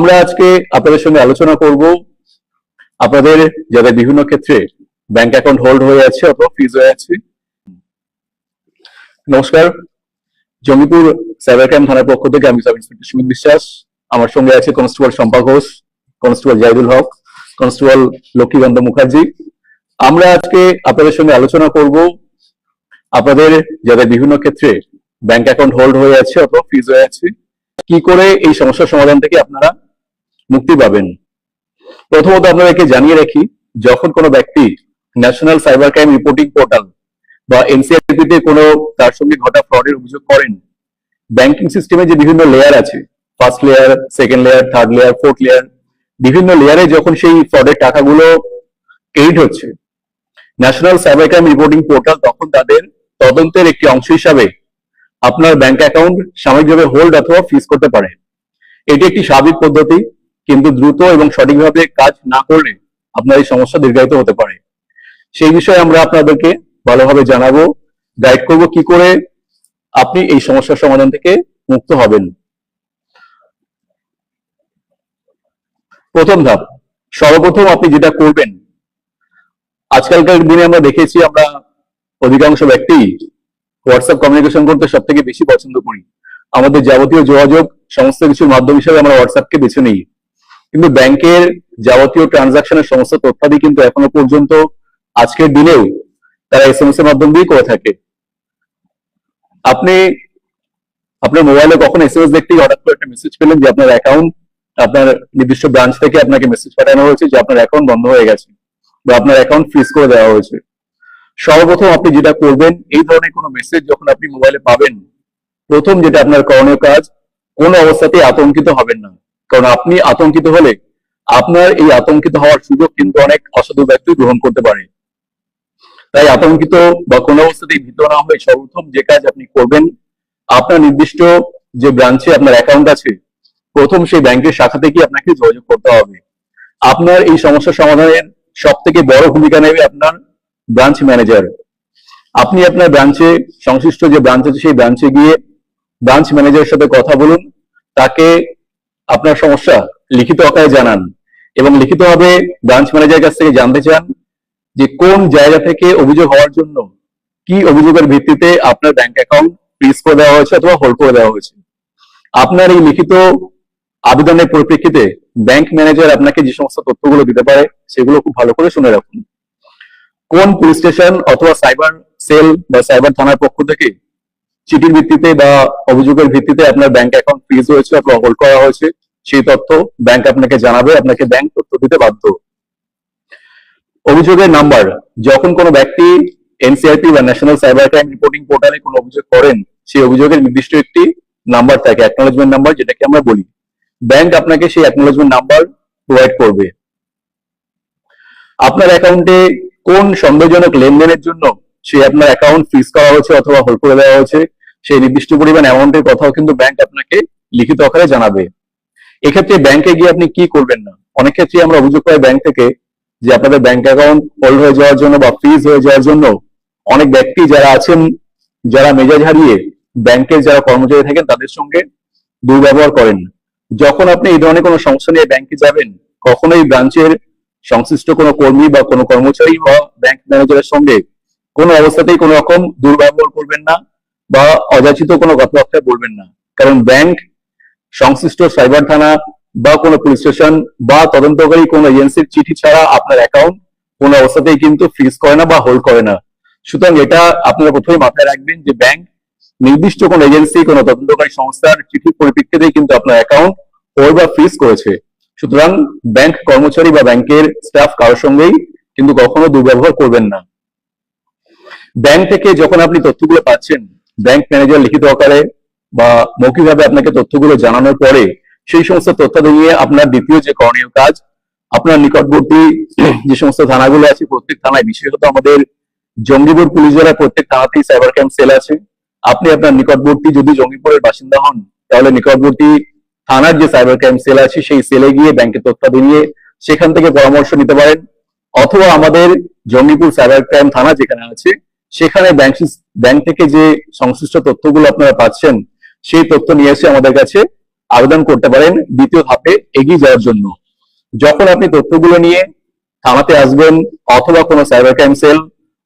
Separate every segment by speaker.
Speaker 1: আমরা আজকে আপনাদের সঙ্গে আলোচনা করব আপনাদের যাদের বিভিন্ন ক্ষেত্রে ব্যাংক অ্যাকাউন্ট হোল্ড হয়ে আছে অথবা ফ্রিজ হয়ে আছে। নমস্কার জমিপুর সাইবার ক্রাইম থানার পক্ষ থেকে আমি সাব ইন্সপেক্টর সুমিত বিশ্বাস। আমার সঙ্গে আছে constable Shampa Ghosh constable Jahidul Haque constable Lakshmikanta Mukherjee. আমরা আজকে আপনাদের সঙ্গে আলোচনা করব আপনাদের যাদের বিভিন্ন ক্ষেত্রে ব্যাংক অ্যাকাউন্ট হোল্ড হয়ে আছে অথবা ফ্রিজ হয়ে আছে। কি করে এই সমস্যার সমাধান থেকে আপনারা মুক্তি পাবেন। প্রথমত আপনাদেরকে জানিয়ে রাখি, যখন কোনো ব্যক্তি national cyber crime reporting portal বা এনসিআরপি তে কোনো তার সঙ্গে ঘটা ফ্রডের অভিযোগ করেন, ব্যাংকিং সিস্টেমে যে বিভিন্ন লেয়ার আছে first layer second layer third layer fourth layer বিভিন্ন লেয়ারে যখন সেই ফ্রডের টাকাগুলো ক্রেডিট হচ্ছে, national cyber crime reporting portal তখন তাদের তদন্তের একটি অংশ হিসাবে আপনার ব্যাংক অ্যাকাউন্ট সাময়িকভাবে হোল্ড অথবা ফ্রিজ করতে পারে। এটি একটি স্বাভাবিক পদ্ধতি। কিন্তু দ্রুত এবং সঠিকভাবে কাজ না করলে আপনার এই সমস্যা দীর্ঘায়িত হতে পারে। সেই বিষয়ে আমরা আপনাদেরকে ভালোভাবে জানাব গাইড করব কি করে আপনি এই সমস্যার সমাধান থেকে মুক্ত হবেন। প্রথম ধাপ, সর্বপ্রথম আপনি যেটা করবেন, আজকালকার দিনে আমরা দেখেছি আমরা অধিকাংশ ব্যক্তি হোয়াটসঅ্যাপ কমিউনিকেশন করতে সব থেকে বেশি পছন্দ করি। আমাদের যাবতীয় যোগাযোগ, সমস্ত কিছুর মাধ্যম হিসেবে আমরা হোয়াটসঅ্যাপকে বেছে নিই। কিন্তু ব্যাংকের যাবতীয় ট্রানজাকশনের সমস্ত তথ্যাদি কিন্তু এখনও পর্যন্ত আজকের দিনেও তারা এস এম এস এর মাধ্যম দিয়ে করে থাকে। আপনি, আপনার মোবাইলে কখন এস এম এস দেখতেই হঠাৎ করে একটা মেসেজ পেলেন যে আপনার অ্যাকাউন্ট আপনার নির্দিষ্ট ব্রাঞ্চ থেকে আপনাকে মেসেজ পাঠানো হয়েছে যে আপনার অ্যাকাউন্ট বন্ধ হয়ে গেছে বা আপনার অ্যাকাউন্ট ফ্রিজ করে দেওয়া হয়েছে। সর্বপ্রথম আপনি যেটা করবেন, এই ধরনের কোনো মেসেজ যখন আপনি মোবাইলে পাবেন, প্রথম যেটা আপনার করণীয় কাজ, কোন অবস্থাতেই আতঙ্কিত হবেন না। কারণ আপনি আতঙ্কিত হলে আপনার এই আতঙ্কিত হওয়ার সুযোগ কিন্তু অনেক অসাধু ব্যক্তি গ্রহণ করতে পারে। তাই আতঙ্কিত বা কোন অবস্থাতেই ভীত না হয়ে সর্বপ্রথম যে কাজ আপনি করবেন, আপনার নির্দিষ্ট যে ব্রাঞ্চে আপনার অ্যাকাউন্ট আছে, প্রথম সেই ব্যাংকের শাখা থেকে আপনাকে যোগাযোগ করতে হবে। আপনার এই সমস্যা সমাধানের সব থেকে বড় ভূমিকা নেবে আপনার ব্রাঞ্চ ম্যানেজার আপনি আপনার ব্রাঞ্চে সংশ্লিষ্ট যে ব্রাঞ্চ আছে সেই ব্রাঞ্চে গিয়ে ব্রাঞ্চ ম্যানেজারের সাথে কথা বলুন, তাকে আপনার সমস্যা, লিখিত আকারে জানান এবং লিখিতভাবে ব্রাঞ্চ ম্যানেজারের কাছ থেকে জানতে চান যে কোন জায়গা থেকে অভিযোগ হওয়ার জন্য কি অভিযোগের ভিত্তিতে আপনার ব্যাংক অ্যাকাউন্ট ফ্রিজ করে দেওয়া হয়েছে অথবা হোল্ড করে দেওয়া হয়েছে। আপনার এই লিখিত আবেদনের পরিপ্রেক্ষিতে ব্যাংক ম্যানেজার আপনাকে যে সমস্ত তথ্যগুলো দিতে পারে সেগুলো খুব ভালো করে শুনে রাখুন। কোন পুলিশ স্টেশন অথবা সাইবার সেল বা সাইবার থানার পক্ষ থেকে চিঠির ভিত্তিতে বা অভিযোগের ভিত্তিতে আপনার ব্যাংক অ্যাকাউন্ট ফ্রিজ হয়েছে অথবা হোল্ড করা হয়েছে, সেই তথ্য ব্যাংক আপনাকে জানাবে, আপনাকে ব্যাংক তথ্য দিতে বাধ্য। অভিযোগের নাম্বার যখন কোনো ব্যক্তি এনসিআরপি বা ন্যাশনাল সাইবার ক্রাইম রিপোর্টিং পোর্টালে কোনো অভিযোগ করেন, সেই অভিযোগের নির্দিষ্ট একটি নাম্বার থাকে অ্যাকনোলেজমেন্ট নাম্বার যেটাকে আমরা বলি। ব্যাংক আপনাকে সেই অ্যাকনোলেজমেন্ট নাম্বার প্রোভাইড করবে। আপনার অ্যাকাউন্টে কোন সন্দেহজনক লেনদেনের জন্য সেই আপনার অ্যাকাউন্ট ফ্রিজ করা হয়েছে অথবা হোল্ড করে দেওয়া হয়েছে, সেই নির্দিষ্ট পরিমাণ অ্যামাউন্টের কথাও কিন্তু ব্যাংক আপনাকে লিখিত আকারে জানাবে। এক্ষেত্রে ব্যাংকে গিয়ে আপনি কি করবেন না? অনেক ক্ষেত্রে আমরা অভিযোগ পাই ব্যাংক থেকে যে আপনাদের ব্যাংক অ্যাকাউন্ট হোল্ড হয়ে যাওয়ার জন্য বা ফ্রিজ হয়ে যাওয়ার জন্য অনেক ব্যক্তি যারা আছেন, যারা মেজাজ হারিয়ে ব্যাংকের যারা কর্মচারী থাকেন তাদের সঙ্গে দুর্ব্যবহার করেন। যখন আপনি এই ধরনের কোনো সমস্যা নিয়ে ব্যাংকে যাবেন, কখনোই ব্রাঞ্চের সংশ্লিষ্ট কোনো কর্মী বা কোনো কর্মচারী বা ব্যাংক ম্যানেজারের সঙ্গে কোনো অবস্থাতেই কোনো রকম দুর্ব্যবহার করবেন না বা অযাচিত কোনো কথাবার্তা বলবেন না। কারণ ব্যাংক, সংশ্লিষ্ট সাইবার থানা বা কোনো পুলিশ স্টেশন বা তদন্তকারী কোনো এজেন্সির চিঠি ছাড়া আপনার অ্যাকাউন্ট কোনো অবস্থাতেই কিন্তু ফ্রিজ করে না বা হোল্ড করে না। সুতরাং এটা আপনারা প্রথমে মাথায় রাখবেন যে ব্যাংক নির্দিষ্ট কোনো এজেন্সি, কোনো তদন্তকারী সংস্থার চিঠির পরিপ্রেক্ষিতেই কিন্তু আপনার অ্যাকাউন্ট হোল্ড বা ফ্রিজ করেছে। সুতরাং ব্যাংক কর্মচারী বা ব্যাংকের স্টাফ কারোর সঙ্গেই কিন্তু কখনো দুর্ব্যবহার করবেন না। ব্যাংক থেকে যখন আপনি তথ্যগুলো পাচ্ছেন ব্যাংক ম্যানেজার লিখিত আকারে বা মৌখিকভাবে আপনাকে তথ্যগুলো জানানোর পরে সেই সমস্ত তথ্য নিয়ে আপনার দ্বিতীয় যে করণীয় কাজ, আপনার নিকটবর্তী যে সমস্ত থানাগুলো আছে, প্রত্যেক থানায়, বিশেষত আমাদের জঙ্গিপুর পুলিশ জেলার প্রত্যেক থানাতেই সাইবার ক্রাইম সেল আছে। আপনি আপনার নিকটবর্তী যদি জঙ্গিপুরের বাসিন্দা হন, তাহলে নিকটবর্তী থানার যে সাইবার ক্রাইম সেল আছে, সেই সেলে গিয়ে ব্যাংকের তথ্য নিয়ে সেখান থেকে পরামর্শ নিতে পারেন। অথবা আমাদের জঙ্গিপুর সাইবার ক্রাইম থানা যেখানে আছে সেখানে ব্যাংক ব্যাংক থেকে যে সংশ্লিষ্ট তথ্যগুলো আপনারা পাচ্ছেন, সেই তথ্য নিয়ে এসে আমাদের কাছে আবেদন করতে পারেন দ্বিতীয় ধাপে এগিয়ে যাওয়ার জন্য। যখন আপনি তথ্যগুলো নিয়ে থানাতে আসবেন, অথবা কোনো সাইবার ক্রাইম সেল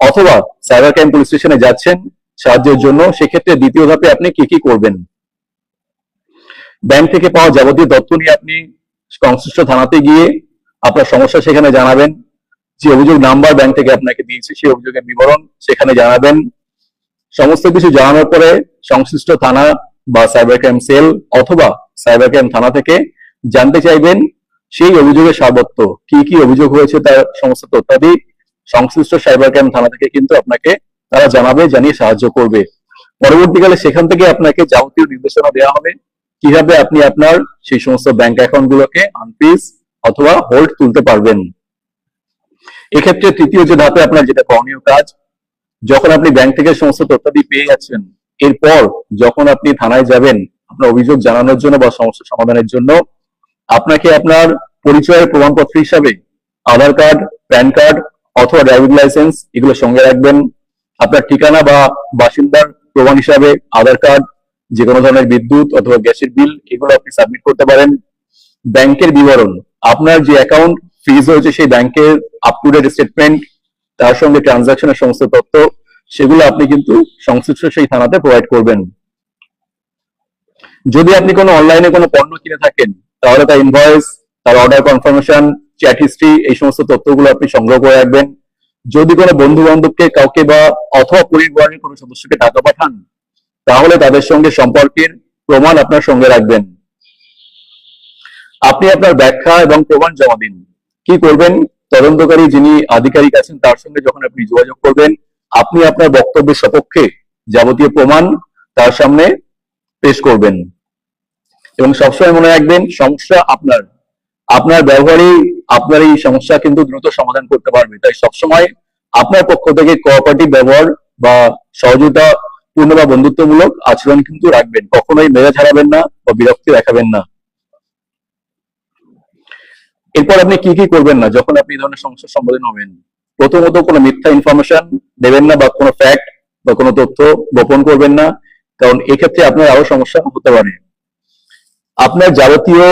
Speaker 1: অথবা সাইবার ক্রাইম পুলিশ স্টেশনে যাচ্ছেন সাহায্যের জন্য, সেক্ষেত্রে দ্বিতীয় ধাপে আপনি কি কি করবেন? ব্যাংক থেকে পাওয়া যাবতীয় তথ্য নিয়ে আপনি সংশ্লিষ্ট থানাতে গিয়ে আপনার সমস্যা সেখানে জানাবেন। যে অভিযোগ নাম্বার ব্যাংক থেকে আপনাকে দিয়েছে, সেই অভিযোগের বিবরণ সেখানে জানাবেন। সমস্ত কিছু জানানোর পরে সংশ্লিষ্ট থানা বা সাইবার ক্রাইম সেল অথবা সাইবার ক্রাইম থানা থেকে জানতে চাইবেন সেই অভিযোগের সারবত্ত কি কি অভিযোগ হয়েছে তার সমস্ত তথ্যাদি সংশ্লিষ্ট সাইবার ক্রাইম থানা থেকে কিন্তু আপনাকে তারা জানাবে, জানিয়ে সাহায্য করবে। পরবর্তীকালে সেখান থেকে আপনাকে যাবতীয় নির্দেশনা দেওয়া হবে, কীভাবে আপনি আপনার সেই সমস্ত ব্যাংক অ্যাকাউন্ট গুলোকে আনফ্রিজ অথবা হোল্ড তুলতে পারবেন। এক্ষেত্রে তৃতীয় যে ধাপে আপনার যেটা করণীয় কাজ, যখন আপনি ব্যাংক থেকে সমস্ত তথ্যাদি পেয়ে যাচ্ছেন, এরপর যখন আপনি থানায় যাবেন, আপনার অভিযোগ জানানোর জন্য বা সমস্যা সমাধানের জন্য, আপনাকে আপনার পরিচয়ের প্রমাণপত্র হিসাবে আধার কার্ড, প্যান কার্ড অথবা ড্রাইভিং লাইসেন্স এগুলো সঙ্গে রাখবেন। আপনার ঠিকানা বা বাসিন্দার প্রমাণ হিসাবে আধার কার্ড যে কোনো ধরনের বিদ্যুৎ অথবা গ্যাসের বিল এগুলো আপনি সাবমিট করতে পারেন। ব্যাংকের বিবরণ, আপনার যে অ্যাকাউন্ট ফিজ হয়েছে সেই ব্যাংকের আপ টু ডেট স্টেটমেন্ট তার সঙ্গে ট্রানজাকশনের সমস্ত তথ্য, সেগুলো আপনি কিন্তু সংশ্লিষ্ট সেই থানাতে প্রোভাইড করবেন। যদি আপনি কোনো অনলাইনে কোনো পণ্য কিনে থাকেন, তাহলে তার ইনভয়েস তার অর্ডার কনফার্মেশন চ্যাট হিস্ট্রি এই সমস্ত তথ্যগুলো আপনি সংগ্রহ করে রাখবেন। যদি কোনো বন্ধু বান্ধবকে কাউকে বা অথবা পরিবারের কোনো সদস্যকে টাকা পাঠান, তাহলে তাদের সঙ্গে সম্পর্কের প্রমাণ আপনার সঙ্গে রাখবেন। আপনি আপনার ব্যাখ্যা এবং প্রমাণ জমা দিন। কি করবেন? তদন্তকারী যিনি আধিকারিক আছেন, তার সঙ্গে যখন আপনি যোগাযোগ করবেন, আপনি আপনার বক্তব্যের সপক্ষে যাবতীয় প্রমাণ তার সামনে পেশ করবেন। এবং সবসময় মনে রাখবেন, সমস্যা আপনার। আপনার ব্যবহারেই আপনার এই সমস্যা কিন্তু দ্রুত সমাধান করতে পারবে। তাই সবসময় আপনার পক্ষ থেকে কোঅপারেটিভ ব্যবহার বা সহযোগিতা পূর্ণ বা বন্ধুত্বমূলক আচরণ কিন্তু রাখবেন। কখনোই মেজাজ হারাবেন না বা বিরক্তি দেখাবেন না। এরপর আপনি কি কি করবেন না, যখন আপনি এই ধরনের সমস্যার সম্মুখীন হবেন প্রথমত কোনো মিথ্যা ইনফরমেশন দেবেন না বা কোনো ফ্যাক্ট বা কোনো তথ্য গোপন করবেন না, কারণ এক্ষেত্রে আপনার আরও সমস্যা হতে পারে। আপনার যাবতীয়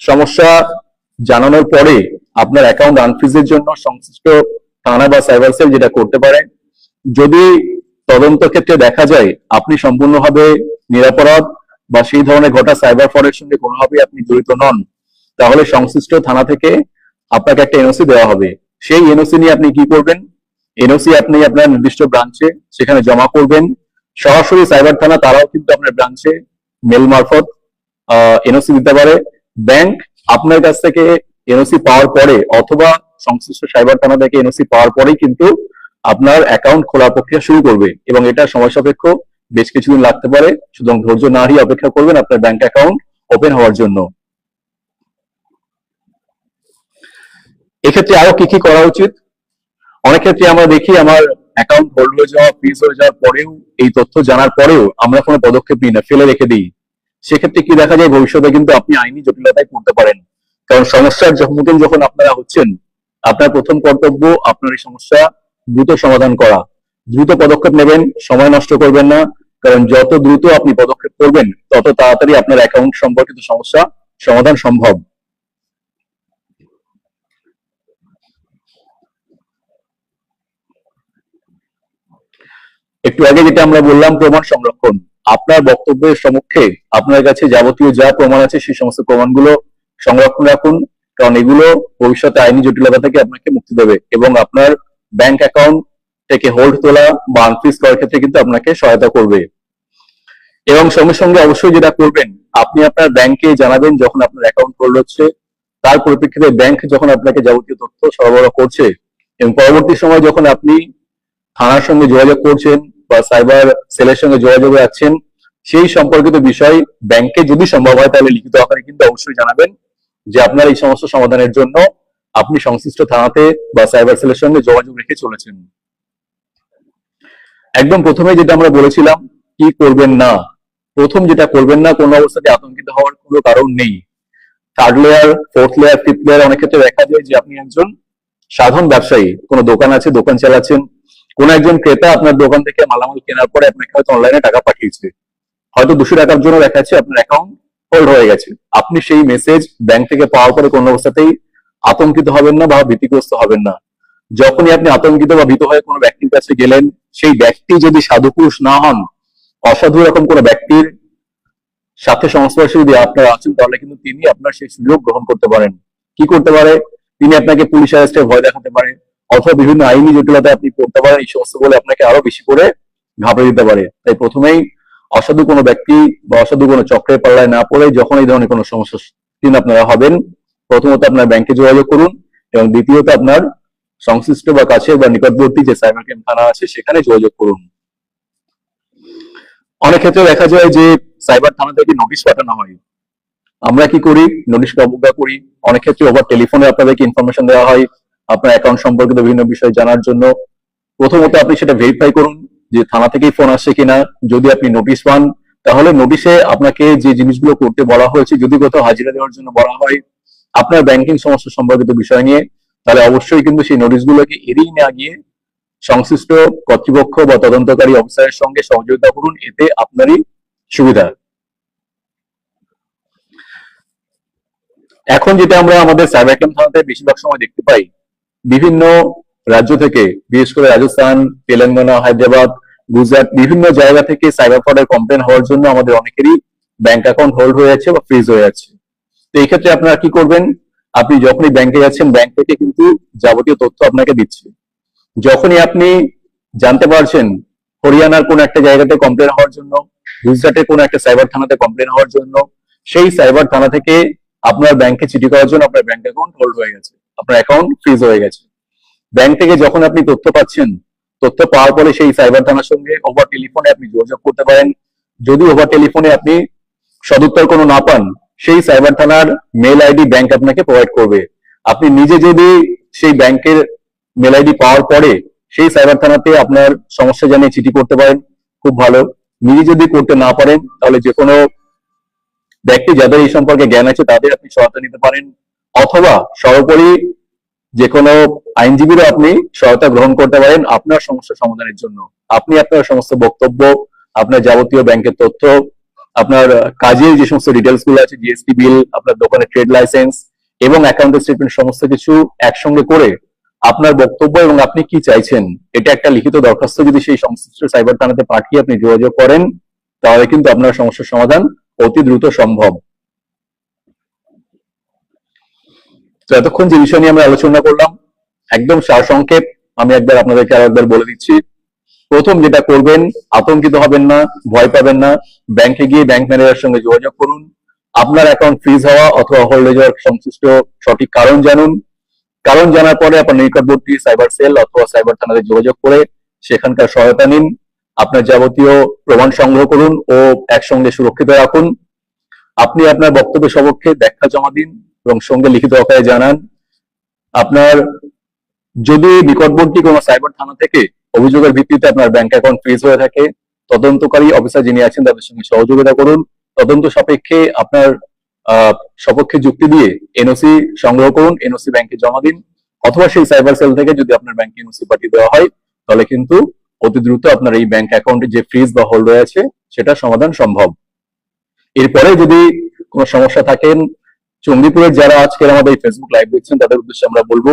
Speaker 1: সমস্যা জানানোর পরে আপনার অ্যাকাউন্ট আনফ্রিজের জন্য সংশ্লিষ্ট থানা বা সাইবার সেল যেটা করতে পারে। যদি তদন্ত ক্ষেত্রে দেখা যায় আপনি সম্পূর্ণভাবে নিরাপরাধ বা সেই ধরনের ঘটা সাইবার ফ্রডের সঙ্গে কোনোভাবেই আপনি জড়িত নন তাহলে সংশ্লিষ্ট থানা থেকে আপনাকে একটা এনওসি দেওয়া হবে। সেই এনওসি নিয়ে আপনি কি করবেন? এনওসি আপনি আপনার নির্দিষ্ট ব্রাঞ্চে সেখানে জমা করবেন। সরাসরি সাইবার থানা, তারাও কিন্তু আপনার ব্রাঞ্চে মেল মারফত এনওসি দিতে পারে। ব্যাংক আপনার কাছ থেকে এনওসি পাওয়ার পরে অথবা সংশ্লিষ্ট সাইবার থানা থেকে এনওসি পাওয়ার পরেই কিন্তু আপনার অ্যাকাউন্ট খোলার প্রক্রিয়া শুরু করবে এবং এটা সময় সাপেক্ষ বেশ কিছুদিন লাগতে পারে। সুতরাং ধৈর্য না হারিয়ে অপেক্ষা করবেন আপনার ব্যাংক অ্যাকাউন্ট ওপেন হওয়ার জন্য। এক্ষেত্রে আরও কি কি করা উচিত? অনেক ক্ষেত্রে আমরা দেখি আমার অ্যাকাউন্ট হোল্ড হয়ে যাওয়া ফ্রিজ হয়ে যাওয়ার পরেও এই তথ্য জানার পরেও আমরা কোনো পদক্ষেপ নিই না, ফেলে রেখে দিই। সেক্ষেত্রে কি দেখা যায় ভবিষ্যতে কিন্তু আপনি আইনি জটিলতায় পড়তে পারেন। কারণ সমস্যার সম্মুখীন যখন আপনারা হচ্ছেন, আপনার প্রথম কর্তব্য আপনার এই সমস্যা দ্রুত সমাধান করা। দ্রুত পদক্ষেপ নেবেন, সময় নষ্ট করবেন না, কারণ যত দ্রুত আপনি পদক্ষেপ করবেন, তত তাড়াতাড়ি আপনার অ্যাকাউন্ট সম্পর্কিত সমস্যা সমাধান সম্ভব। একটু আগে যেটা আমরা বললাম প্রমাণ সংরক্ষণ, আপনার বক্তব্যের সম্মুখে আপনার কাছে যাবতীয় যা প্রমাণ আছে সেই সমস্ত প্রমাণগুলো সংরক্ষণ রাখুন, কারণ এগুলো ভবিষ্যতে আইনি জটিলতা থেকে আপনাকে মুক্তি দেবে এবং আপনার ব্যাংক অ্যাকাউন্ট থেকে হোল্ড তোলা বা আনফ্রিজ করার ক্ষেত্রে কিন্তু আপনাকে সহায়তা করবে। এবং সঙ্গে সঙ্গে অবশ্যই যেটা করবেন, আপনি আপনার ব্যাংকে জানাবেন যখন আপনার অ্যাকাউন্ট হোল্ড হচ্ছে, তার পরিপ্রেক্ষিতে ব্যাংক যখন আপনাকে যাবতীয় তথ্য সরবরাহ করছে এবং পরবর্তী সময় যখন আপনি থানার সঙ্গে যোগাযোগ করছেন বা সাইবার সেলের সঙ্গে যোগাযোগ রাখছেন, সেই সম্পর্কিত বিষয় ব্যাংকে যদি সম্ভব হয় তাহলে লিখিত আকারে কিন্তু অবশ্যই জানাবেন যে আপনার এই সমস্ত সমাধানের জন্য আপনি সংশ্লিষ্ট থানাতে বা সাইবার সেলের সঙ্গে যোগাযোগ রেখে চলেছেন। একদম প্রথমে যেটা আমরা বলেছিলাম, কি করবেন না? প্রথম যেটা করবেন না, কোনো অবস্থাতে আতঙ্কিত হওয়ার কোনো কারণ নেই। Third layer fourth layer fifth layer অনেক ক্ষেত্রে দেখা যায় যে আপনি একজন সাধারণ ব্যবসায়ী, কোনো দোকান আছে দোকান চালাচ্ছেন কোন একজন ক্রেতা আপনার দোকান থেকে মালামাল কেনার পরে আপনাকে হয়তো অনলাইনে টাকা পাঠিয়েছে। হয়তো দুশো টাকার জন্য দেখাচ্ছে আপনার অ্যাকাউন্ট হোল্ড হয়ে গেছে। আপনি সেই মেসেজ ব্যাংক থেকে পাওয়ার পরে কোনো অবস্থাতেই আতঙ্কিত হবেন না বা ভীতিগ্রস্ত হবেন না। যখনই আপনি আতঙ্কিত বা ভীত হয়ে কোনো ব্যক্তির কাছে গেলেন, সেই ব্যক্তি যদি সাধু পুরুষ না হন, অসাধু রকম কোনো ব্যক্তির সাথে সংস্পর্শে যদি আপনারা আছেন, তাহলে কিন্তু তিনি আপনার সেই সুযোগ গ্রহণ করতে পারেন। কি করতে পারে? তিনি আপনাকে পুলিশ অ্যারেস্টে ভয় দেখাতে পারে। অথবা বিভিন্ন আইনি জটিলতায় আপনি পড়তে পারেন, এই সমস্ত বলে আপনাকে আরও বেশি করে ঘাবড়ে দিতে পারে। তাই প্রথমেই অসাধু কোনো ব্যক্তি বা অসাধু কোনো চক্রের পাল্লায় না পড়ে যখন এই ধরনের কোনো সম্মুখীন আপনারা হবেন, প্রথমত আপনার ব্যাংকে যোগাযোগ করুন এবং দ্বিতীয়ত আপনার সংশ্লিষ্ট বা কাছের বা নিকটবর্তী যে সাইবার ক্রাইম থানা আছে, সেখানে যোগাযোগ করুন। অনেক ক্ষেত্রে দেখা যায় যে সাইবার থানা থেকে নোটিশ পাঠানো হয়। আমরা কি করি? নোটিশকে অবজ্ঞা করি। অনেক ক্ষেত্রে ওভার টেলিফোনে আপনাদেরকে ইনফরমেশন দেওয়া হয়। আপনার অ্যাকাউন্ট সম্পর্কিত বিভিন্ন বিষয় জানার জন্য প্রথমত আপনি সেটা ভেরিফাই করুন যে থানা থেকেই ফোন আসছে কিনা। যদি আপনি নোটিশ পান, তাহলে নোটিশে আপনাকে যে জিনিসগুলো করতে বলা হয়েছে, যদি কোথাও হাজিরা দেওয়ার জন্য বলা হয়, আপনার ব্যাংকিং সমস্যা সম্পর্কিত বিষয় নিয়ে, তাহলে অবশ্যই কিন্তু সেই নোটিশগুলোকে এড়িয়ে না গিয়ে সংশ্লিষ্ট কর্তৃপক্ষ বা তদন্তকারী অফিসারের সঙ্গে সহযোগিতা করুন, এতে আপনারই সুবিধা। এখন যেটা আমরা আমাদের সাইবার ক্রাইম থানাতে বেশিরভাগ সময় দেখতে পাই বিভিন্ন রাজ্য থেকে, বিশেষ করে রাজস্থান, তেলেঙ্গানা, হায়দ্রাবাদ, গুজরাট, বিভিন্ন জায়গা থেকে সাইবার ফ্রডের কমপ্লেন হওয়ার জন্য আমাদের অনেকেরই ব্যাংক অ্যাকাউন্ট হোল্ড হয়ে যাচ্ছে বা ফ্রিজ হয়ে যাচ্ছে। তো এই ক্ষেত্রে আপনারা কি করবেন? আপনি যখনই ব্যাংকে যাচ্ছেন ব্যাংক থেকে কিন্তু যাবতীয় তথ্য আপনাকে দিচ্ছে। যখনই আপনি জানতে পারছেন হরিয়ানার কোন একটা জায়গাতে কমপ্লেন হওয়ার জন্য, গুজরাটের কোন একটা সাইবার থানাতে কমপ্লেন হওয়ার জন্য, সেই সাইবার থানা থেকে আপনার ব্যাংকে চিঠি করার জন্য আপনার ব্যাংক অ্যাকাউন্ট হোল্ড হয়ে গেছে। আপনার অ্যাকাউন্ট ফ্রিজ হয়ে গেছে। ব্যাংক থেকে যখন আপনি তথ্য পাচ্ছেন, তথ্য পাওয়ার পরে সেই সাইবার থানার সঙ্গে ওভার টেলিফোনে আপনি যোগাযোগ করতে পারেন। যদি ওভার টেলিফোনে আপনি সদুত্তর কোনো না পান, সেই সাইবার থানার মেল আইডি ব্যাংক আপনাকে প্রোভাইড করবে। আপনি নিজে যদি সেই ব্যাংকের মেল আইডি পাওয়ার পরে সেই সাইবার থানাতে আপনার সমস্যা জানিয়ে চিঠি করতে পারেন, খুব ভালো। নিজে যদি করতে না পারেন, তাহলে যে কোনো ব্যক্তি যাদের এই সম্পর্কে জ্ঞান আছে, তাদের আপনি সহায়তা নিতে পারেন। অথবা সর্বোপরি যে কোনো আইনজীবীরও আপনি সহায়তা গ্রহণ করতে পারেন আপনার সমস্যা সমাধানের জন্য। আপনি আপনার সমস্ত বক্তব্য, আপনার যাবতীয় ব্যাংকের তথ্য, আপনার কাজের যে সমস্ত ডিটেলসগুলো আছে জিএসটি বিল আপনার দোকানের ট্রেড লাইসেন্স এবং অ্যাকাউন্টের স্টেটমেন্ট সমস্ত কিছু একসঙ্গে করে আপনার বক্তব্য এবং আপনি কি চাইছেন, এটা একটা লিখিত দরখাস্ত যদি সেই সংশ্লিষ্ট সাইবার থানাতে পাঠিয়ে আপনি যোগাযোগ করেন, তাহলে কিন্তু আপনার সমস্যার সমাধান অতি দ্রুত সম্ভব। তো এতক্ষণ যে বিষয় নিয়ে আমরা আলোচনা করলাম, একদম সারসংক্ষেপ, আমি একবার আপনাদেরকে আরও একবার বলে দিচ্ছি। প্রথম যেটা করবেন, আতঙ্কিত হবেন না, ভয় পাবেন না ব্যাংকে গিয়ে ব্যাংক ম্যানেজারের সঙ্গে যোগাযোগ করুন। আপনার অ্যাকাউন্ট ফ্রিজ হওয়া অথবা হোল্ড যাওয়ার সংশ্লিষ্ট সঠিক কারণ জানুন। কারণ জানার পরে আপনার নিকটবর্তী সাইবার সেল অথবা সাইবার থানাতে যোগাযোগ করে সেখানকার সহায়তা নিন। আপনার যাবতীয় প্রমাণ সংগ্রহ করুন ও একসঙ্গে সুরক্ষিত রাখুন। আপনি আপনার বক্তব্য সপক্ষে ব্যাখ্যা জমা দিন এবং সঙ্গে লিখিত আকারে জানান। আপনার যদি নিকটবর্তী কোনো সাইবার থানা থেকে অভিযোগের ভিত্তিতে আপনার ব্যাংক অ্যাকাউন্ট ফ্রিজ হয়ে থাকে, তদন্তকারী অফিসার যিনি আছেন তাদের সঙ্গে সহযোগিতা করুন। তদন্ত সাপেক্ষে আপনার সপক্ষে যুক্তি দিয়ে এনওসি সংগ্রহ করুন এনওসি ব্যাংকে জমা দিন। অথবা সেই সাইবার সেল থেকে যদি আপনার ব্যাংকে এনওসি পাঠিয়ে দেওয়া হয়, তাহলে কিন্তু অতি দ্রুত আপনার এই ব্যাংক অ্যাকাউন্টে যে ফ্রিজ বা হোল্ড রয়েছে, সেটা সমাধান সম্ভব। এরপরে যদি কোনো সমস্যা থাকেন জঙ্গিপুরের যারা আজকের আমাদের এই ফেসবুক লাইভ দেখছেন, তাদের উদ্দেশ্যে আমরা বলব,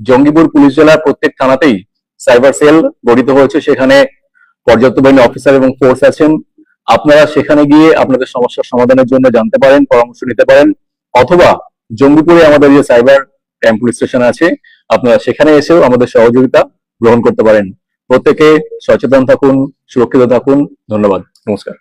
Speaker 1: জঙ্গিপুর পুলিশ জেলার প্রত্যেক থানাতেই সাইবার সেল গঠিত হয়েছে। সেখানে পর্যাপ্ত বাহিনী অফিসার এবং ফোর্স আছেন। আপনারা সেখানে গিয়ে আপনাদের সমস্যার সমাধানের জন্য জানতে পারেন, পরামর্শ নিতে পারেন, অথবা জঙ্গিপুরে আমাদের যে সাইবার ক্রাইম পুলিশ স্টেশন আছে, আপনারা সেখানে এসেও আমাদের সহযোগিতা গ্রহণ করতে পারেন। প্রত্যেকে সচেতন থাকুন সুরক্ষিত থাকুন। ধন্যবাদ। নমস্কার।